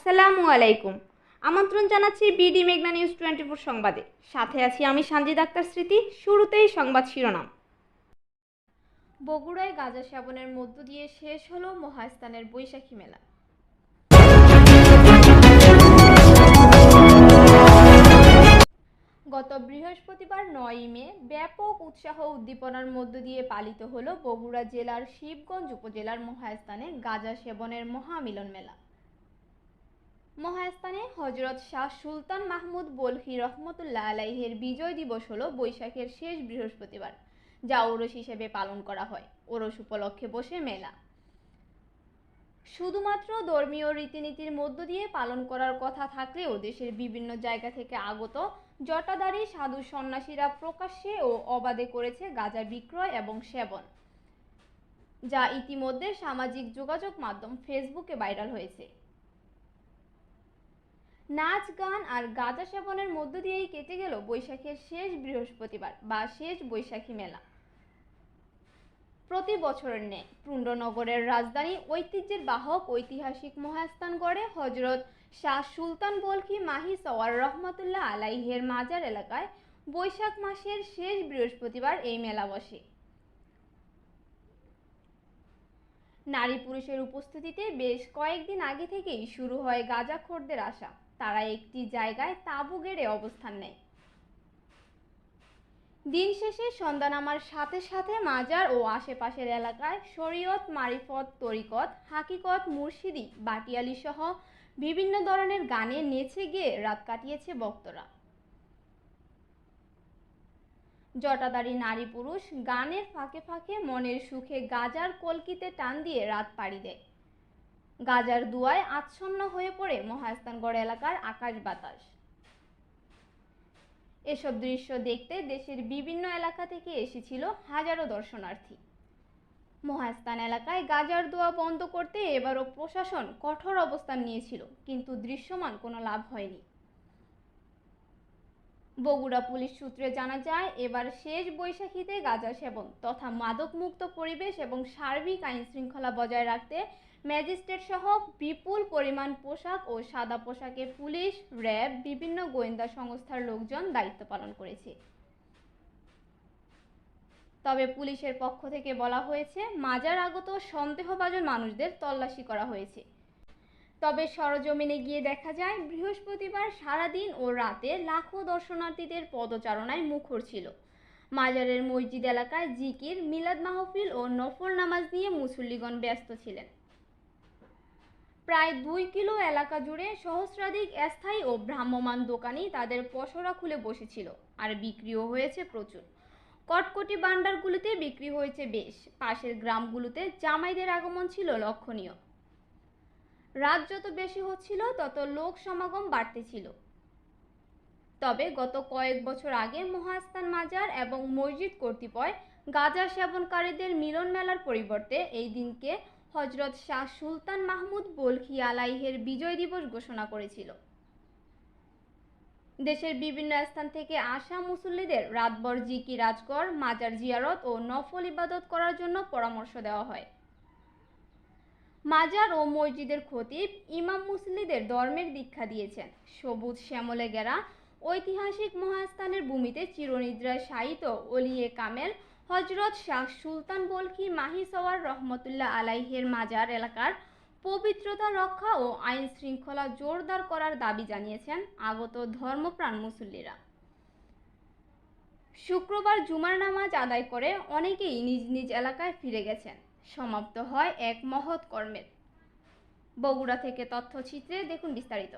আসসালামু আলাইকুম। আমন্ত্রণ জানাচ্ছি বিডি মেঘনা নিউজ টোয়েন্টি ফোর সংবাদে। সাথে আছি আমি সানজিদ আক্তার স্মৃতি, শুরুতেই সংবাদ শিরোনাম। বগুড়ায় গাঁজা সেবনের মধ্য দিয়ে শেষ হলো মহাস্থানের বৈশাখী মেলা। গত বৃহস্পতিবার নয়ই মে ব্যাপক উৎসাহ উদ্দীপনার মধ্য দিয়ে পালিত হলো বগুড়া জেলার শিবগঞ্জ উপজেলার মহাস্থানে গাঁজা সেবনের মহামিলন মেলা। মহাস্থানে হজরত শাহ সুলতান মাহমুদ বলখি রহমতুল্লাহ আলাইহের বিজয় দিবস হলো বৈশাখের শেষ বৃহস্পতিবার, যা ওরস হিসেবে পালন করা হয়। ওরস উপলক্ষে বসে মেলা। শুধুমাত্র ধর্মীয় রীতিনীতির মধ্য দিয়ে পালন করার কথা থাকলেও দেশের বিভিন্ন জায়গা থেকে আগত জটাধারী সাধু সন্ন্যাসীরা প্রকাশ্যে ও অবাধে করেছে গাঁজা বিক্রয় এবং সেবন, যা ইতিমধ্যে সামাজিক যোগাযোগ মাধ্যম ফেসবুকে ভাইরাল হয়েছে। নাচ, গান আর গাঁজা সেবনের মধ্য দিয়েই কেটে গেল বৈশাখের শেষ বৃহস্পতিবার বা শেষ বৈশাখী মেলা। প্রতি বছরের ন্যায় পুণ্ডনগরের রাজধানী ঐতিহ্যের বাহক ঐতিহাসিক মহাস্থানগড়ে হজরত শাহ সুলতান বলখি মাহি সওয়ার রহমতুল্লাহ আলাইহের মাজার এলাকায় বৈশাখ মাসের শেষ বৃহস্পতিবার এই মেলা বসে। নারী পুরুষের উপস্থিতিতে বেশ কয়েকদিন আগে থেকেই শুরু হয় গাঁজাখোরদের আসা। তারা একটি জায়গায় তাঁবু গেড়ে অবস্থান নেয়। দিন শেষে সন্ধ্যা নামার সাথে সাথে মাজার ও আশেপাশের এলাকায় শরীয়ত, মারিফত, তরিকত, হাকিকত, মুর্শিদি, বাটিয়ালি সহ বিভিন্ন ধরনের গানে নেচে গিয়ে রাত কাটিয়েছে ভক্তরা। জটাদারি নারী পুরুষ গানের ফাঁকে ফাঁকে মনের সুখে গাজার কলকিতে টান দিয়ে রাত পাড়ি দেয়। গাজার দুয়ায় আচ্ছন্ন হয়ে পড়ে মহাস্থানগড় এলাকার আকাশ বাতাস। এসব দৃশ্য দেখতে দেশের বিভিন্ন এলাকা থেকে এসেছিল হাজারো দর্শনার্থী। মহাস্থান এলাকায় গাজার দোয়া বন্ধ করতে এবারও প্রশাসন কঠোর অবস্থান নিয়েছিল, কিন্তু দৃশ্যমান কোনো লাভ হয়নি। বগুড়া পুলিশ সূত্রে জানা যায়, এবার শেষ বৈশাখীতে গাঁজা সেবন তথা মাদকমুক্ত পরিবেশ এবং সার্বিক আইন শৃঙ্খলা বজায় রাখতে ম্যাজিস্ট্রেট সহ বিপুল পরিমাণ পোশাক ও সাদা পোশাকে পুলিশ, র্যাব, বিভিন্ন গোয়েন্দা সংস্থার লোকজন দায়িত্ব পালন করেছে। তবে পুলিশের পক্ষ থেকে বলা হয়েছে, মাজার আগত সন্দেহভাজন মানুষদের তল্লাশি করা হয়েছে। তবে সরজমিনে গিয়ে দেখা যায়, বৃহস্পতিবার সারাদিন ও রাতে লাখো দর্শনার্থীদের পদচারণায় মুখর ছিল। মাজারের মসজিদ এলাকায় জিকির, মিলাদ মাহফিল ও নফল নামাজ নিয়ে মুসল্লিগণ ব্যস্ত ছিলেন। প্রায় দুই কিলো এলাকা জুড়ে সহস্রাধিক স্থায়ী ও ভ্রাম্যমাণ দোকানি তাদের পসরা খুলে বসেছিল আর বিক্রিও হয়েছে প্রচুর। কটকটি ভাণ্ডারগুলিতে বিক্রি হয়েছে বেশ। পাশের গ্রামগুলোতে জামাইদের আগমন ছিল লক্ষণীয়। রাত যত বেশি হচ্ছিল, তত লোক সমাগম বাড়তে ছিল। তবে গত কয়েক বছর আগে মহাস্থান মাজার এবং মসজিদ কর্তৃপয় গাঁজা সেবনকারীদের মিলন মেলার পরিবর্তে এই দিনকে হজরত শাহ সুলতান মাহমুদ বলখি আলাইহের বিজয় দিবস ঘোষণা করেছিল। দেশের বিভিন্ন স্থান থেকে আসা মুসল্লিদের রাতভর জিকি রাজগড়, মাজার জিয়ারত ও নফল ইবাদত করার জন্য পরামর্শ দেওয়া হয়। মাজার ও মসজিদের খতিব ইমাম মুসলিদের ধর্মের দীক্ষা দিয়েছেন। সবুজ শ্যামলে গেরা ঐতিহাসিক মহাস্থানের ভূমিতে চিরনিদ্রায় শায়িত অলিয়ে কামেল হজরত শাহ সুলতান বলকি মাহি সওয়ার রহমতুল্লাহ আলাইহের মাজার এলাকার পবিত্রতা রক্ষা ও আইন শৃঙ্খলা জোরদার করার দাবি জানিয়েছেন আগত ধর্মপ্রাণ মুসল্লিরা। শুক্রবার জুমার নামাজ আদায় করে অনেকেই নিজ নিজ এলাকায় ফিরে গেছেন। সমাপ্ত হয় এক মহৎ কর্মের। বগুড়া থেকে তথ্যচিত্রে দেখুন বিস্তারিত।